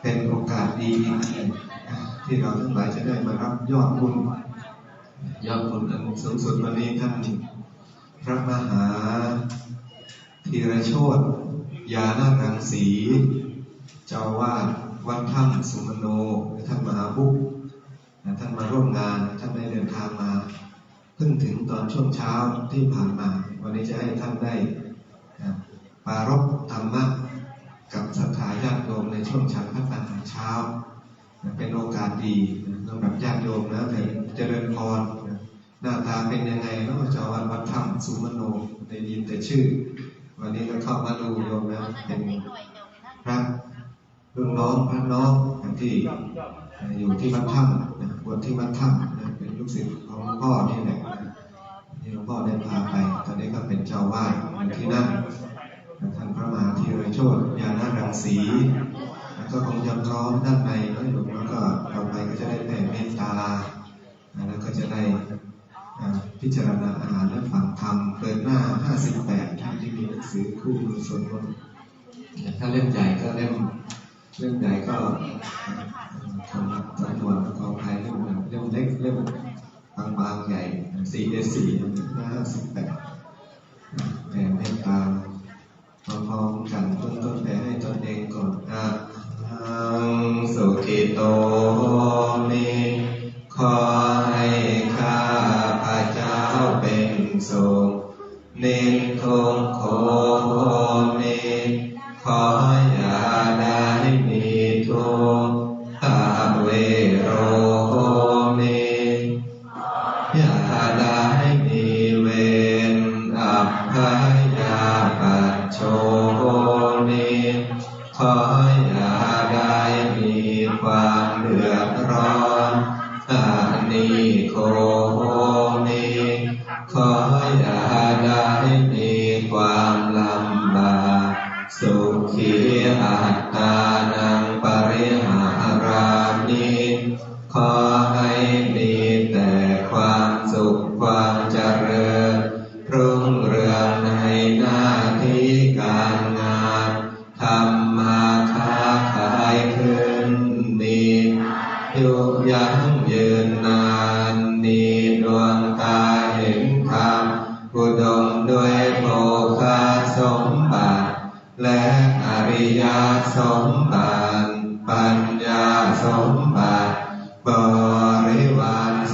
เป็นโอกาสดีที่เราทั้งหลายจะได้มารับยอดบุญยอดบุญอันสูงสุดวันนี้ท่านพระมหาธีรโชตยานารังสี เจ้าวาดวัดถ้ำสุมโนท่านมหาบุกท่านมาร่วมงานท่านได้เดินทางมาเพิ่งถึงตอนช่วงเช้าที่ผ่านมา วันนี้จะให้ท่านได้ปารบธรรมะ ช่วงฉันพัฒนาเช้า เป็นโอกาสดีสำหรับญาติโยมนะแต่เจริญพรหน้าตาเป็นยังไงเนาะเจ้าวัดวัดถ้ำสุมโนได้ยินแต่ชื่อ วันนี้ก็เข้ามาดูโยมนะเป็นพระรุ่นน้องพระน้องที่อยู่ที่วัดถ้ำบวชที่วัดถ้ำเป็นลูกศิษย์ของหลวงพ่อนี่แหละที่หลวงพ่อได้พาไป ตอนนี้ก็เป็นเจ้าวาดที่นั่นท่านพระมหาธีรโชตยานารังสี ก็คงจะพร้อมด้านในแล้วอยู่แล้วก็ต่อไปก็จะได้แผ่เมตตาแล้วก็จะได้พิจารณาอาหารและฟังธรรมเปิดหน้า 58ที่ที่มีหนังสือคู่มือส่วนบนถ้าเล่มใหญ่ก็เล่มเล่มใหญ่ก็ทำจำนวนกองไทยเล่มเล่มเล็กเล่มบางบางใหญ่ 4A4 หน้า58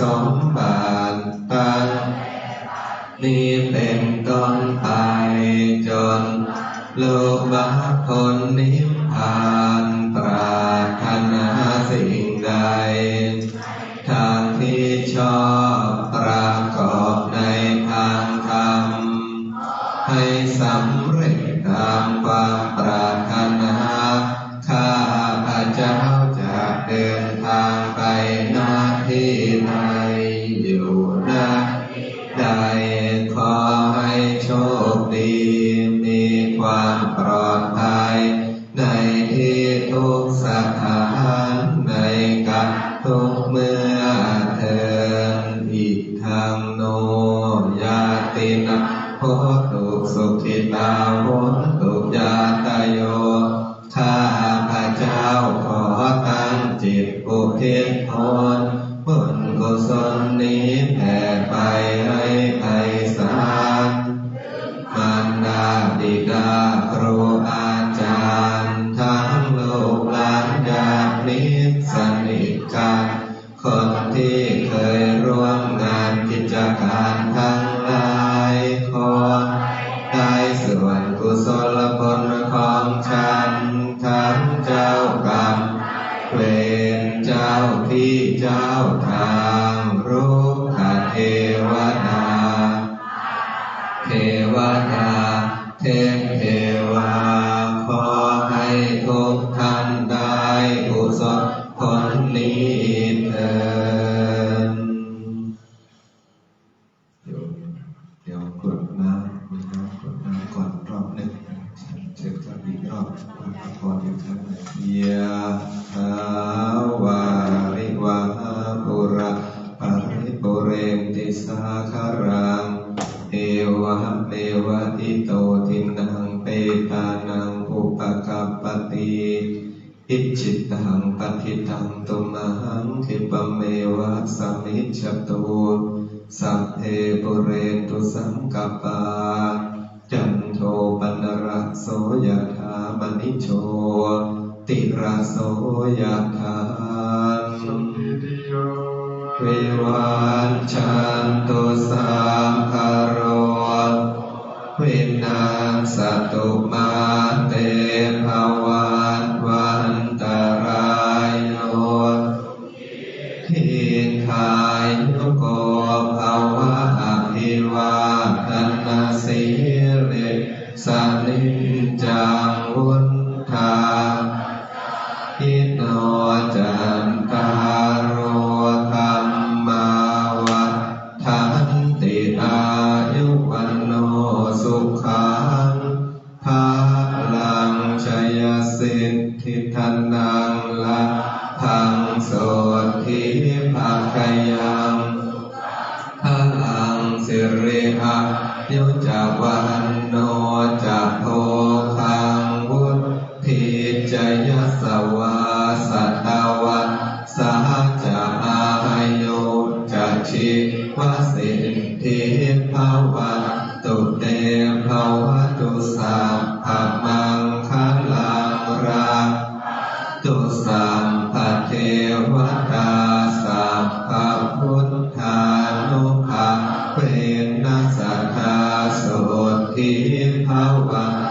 สมบัติตังนี้เป็นต้นไปจน โลกบัพพลนิพพานปราถนาสิ่งใดทางที่ชอบประกอบในทางธรรม ให้สำเร็จตามความปรารถนาข้าพระเจ้าจะเดินทางไปหน้าที่ ตั้งจิตอุทิศตนบุญกุศลนี้แผ่ไปให้ไพศาลมารดาบิดาครูอาจารย์ ทั้งลูกหลานญาติมิตรสนิทกันคนที่เคยร่วมงานกิจการทั้งหลายคนได้ส่วนกุศลผลของฉัน ทั้งเจ้าก เจ้าทางรู้ขเทวดาเทวดาเทพเทวาขอให้ทุกท่านได้กุศลผลนี้เถิดเดี๋ยวเดี๋ยวกดน้ำมีน้ำกดน้ำก่อนรอบหนึ่งเชิญครับอีกรอบพระพรอีกครั้งหนึ่งยะถาวา วาปุระปาริปุเรนติสาคารังเอวะเมวะอิโตทินังเปตานังอุปกัปปติอิจิตังปฏิตังตุมหังคิปะเมวะสมิจฉตุสัพเพปุเรตุสังกปาจันโทปนรโสยถามณิโชติระโสยถา วิวันชันตุสังคารวินาสตุมาเตภวันวันตรายโยทิทายโยโกภวะอภิวาทนาสิ สิริอายุจาวันโนจะโพคังวุฒิจยสวาสัตวะสา ภ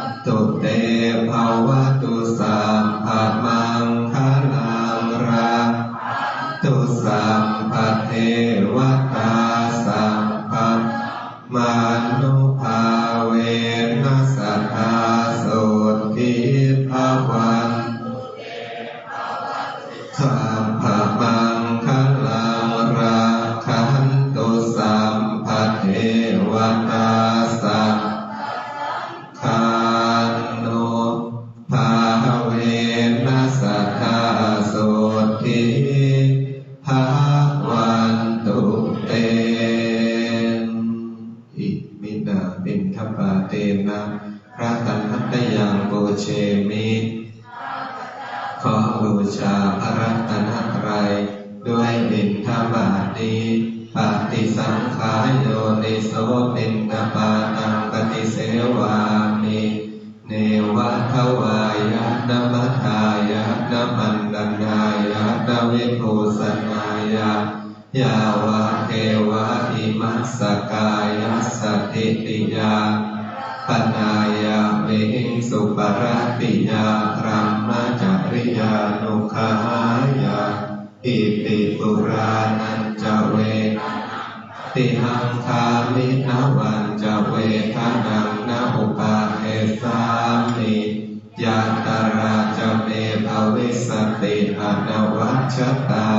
บิณฑบาตนี้ปฏิสังขายโยนิโสบิณฑบาตังปฏิเสวามิเนวัทวายะนมัทายะนมันดนายะนวิภูสนายะยาวะเทวะอิมัสสกายะสติติยาปนายาเวหิงสุปรติยาพรหมจริยานุขายา อิติปุรานันจเวติหังคามินาวันจเวทานังนาอุปาเอสามิยาตาราจเมภวิสติอนวัชตา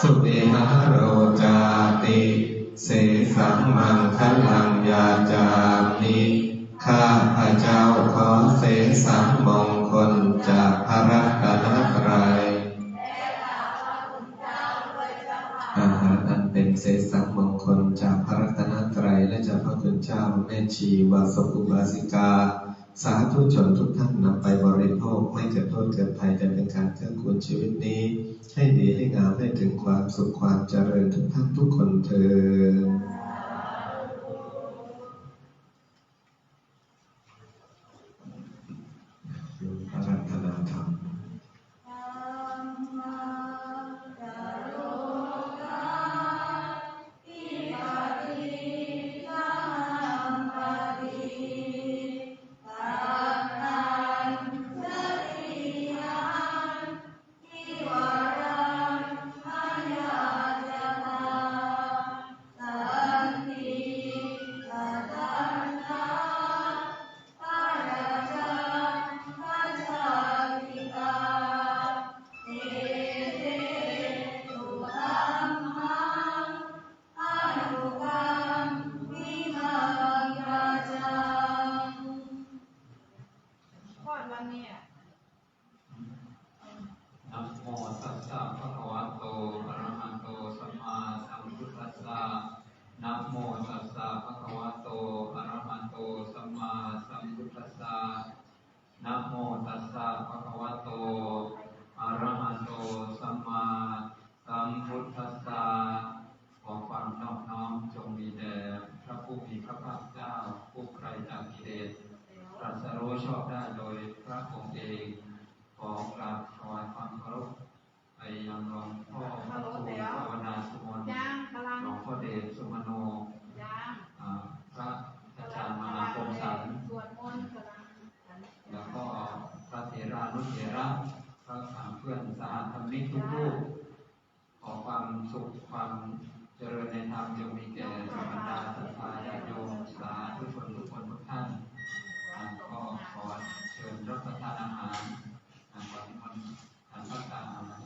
สุเดหาโรจาติเสสังมังคลังยาจามิข้าพระเจ้าขอเสสังมงคลจากพระรัตน ชีวาสกุบาสิกา สาธุชนทุกท่านนำไปบริโภคไม่เกิดโทษเกิดภัยแต่เป็นการเกื้อกูลชีวิตนี้ ให้ดีให้งามให้ถึงความสุขความเจริญทุกท่านทุกคนเถิดอ ทุกรูปขอความสุขความเจริญในธรรมจงมีแก่บรรดาศรัทธาญาติโยมสาธุชนทุกคนทุกท่านอ่าก็ขอเชิญรับประทานอาหารอ่าขอที่มันทานพักตาอาหาร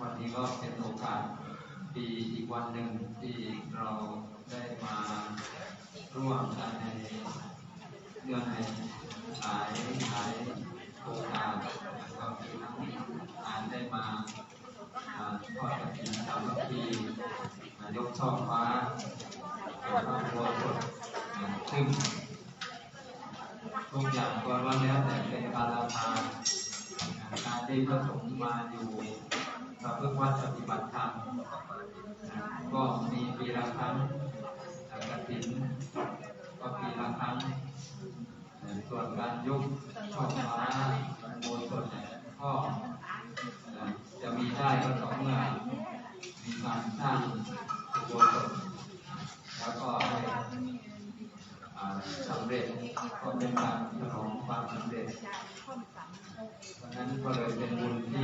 วันนี้ก็เป็นโอกาสดีอีกวันหนึ่งที่เราได้มาร่วมกันในเรื่องในหลายหลายโอกาส ก็คือทั้งอ่านได้มาทอดกระถิ่นสามัคคียกช่อฟ้าแล้วก็บัวสดซึ่งทุกอย่างก็ล้วนแล้วแต่เป็นการละทานการที่พระสงฆ์มาอยู่ประพฤติวัดปฏิบัติธรรมก็มีปีละครั้งกระถิ่นก็ปีละครั้งส่วนการยกช่อฟ้า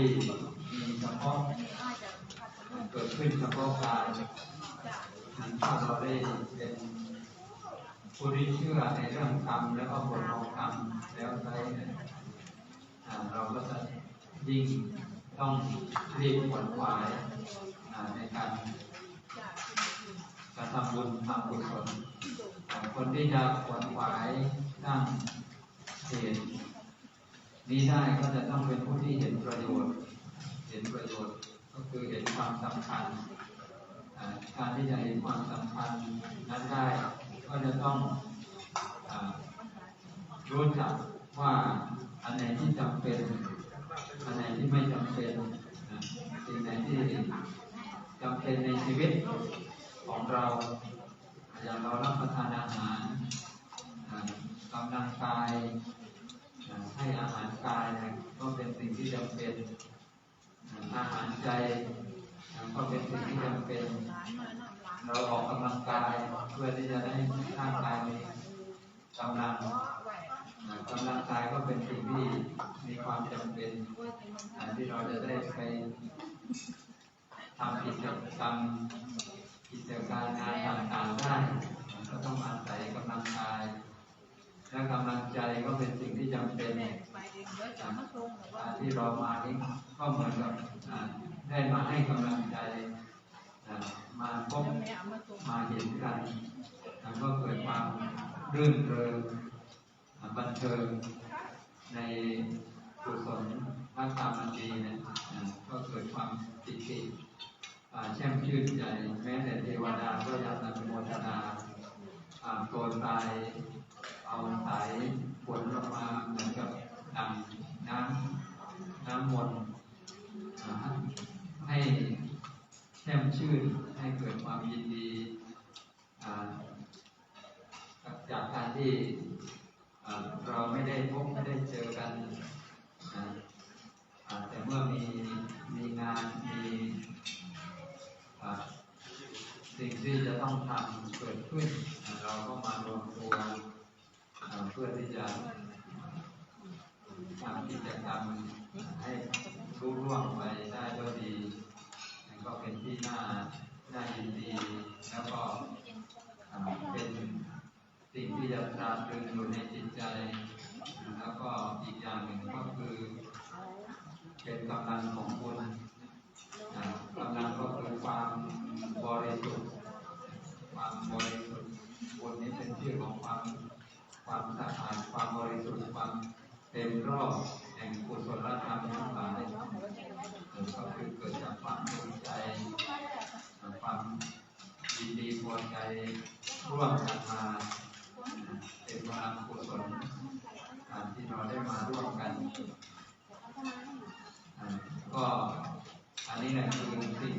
ที่มีเฉพาะเกิดขึ้นเฉพาะการถ้าเราได้เป็นผู้ที่เชื่อในเรื่องกรรมแล้วก็ผลของกรรมแล้วใช้เราก็จะยิ่งต้องรีบขวนขวายในการกระทำบุญทำกุศลอ่าคนที่จะขวนขวายสร้างเหตุ นี้ได้ก็จะต้องเป็นผู้ที่เห็นประโยชน์ เห็นประโยชน์ก็คือเห็นความสำคัญ การที่จะเห็นความสำคัญนั้นได้ก็จะต้องอรู้จักว่าอันไหนที่จำเป็น อันไหนที่ไม่จำเป็นสิ่งไหนที่จำเป็นในชีวิตของเราอย่างเรารับประทานอาหารกำลังกาย ที่จำเป็นอาหารใจก็เป็นสิ่งที่จำเป็น เราออกกำลังกายเพื่อที่จะได้ร่างกายมีกำลังกำลังกายก็เป็นสิ่งที่มีความจำเป็นที่เราจะได้ไปทำกิจกรรมกิจการงานต่างๆได้ก็ต้องอาศัยกำลังกาย ใจก็เป็นสิ่งที่จำเป็นไปเองด้วยจะมาส่งหรือว่าอ่าที่เรามานี่ก็เหมือนกับอ่าได้มาให้กำลังใจอ่ามาพบแม่เอามาส่งมาเห็นกันแล้วก็เกิดความรื่นเริงอ่าบันเทิงในกุศลรักตามมันดีเนี่ยอ่าก็เกิดความปิติอ่าแช่มชื่นใจแม้แต่เทวดาก็ยังอนุโมทนาอ่าโปรยปลาย เอาสายฝนออกมาเหมือนกับดังน้ำน้ำมนต์ให้แช่มชื่นให้เกิดความยินดีจากการที่เราไม่ได้พบไม่ได้เจอกันแต่เมื่อมีมีงานมีสิ่งที่จะต้องทำเกิดขึ้น เราก็มารวมตัว เพื่อที่จะทำกิจกรรมให้รุ่ร่วงไปได้ด้วยดีก็เป็นที่น่าน่ายินดี แล้วก็เป็นสิ่งที่จะตราตรึงอยู่ในจิตใจ แล้วก็อีกอย่างหนึ่งก็คือ เป็นกำลังของบุญอ่ากำลังก็คือความบริสุทธิ์ความบริสุทธิ์บุญนี้เป็นชื่อของความ ความสะอาดความบริสุทธิ์ความเต็มรอบแห่งกุศลธรรมทั้งหลายก็คือเกิดจากความภูมิใจความยินดีพอใจร่วมกันมาเป็นพลังกุศลที่เราได้มาร่วมกันก็อันนี้แหละคือสิ่ง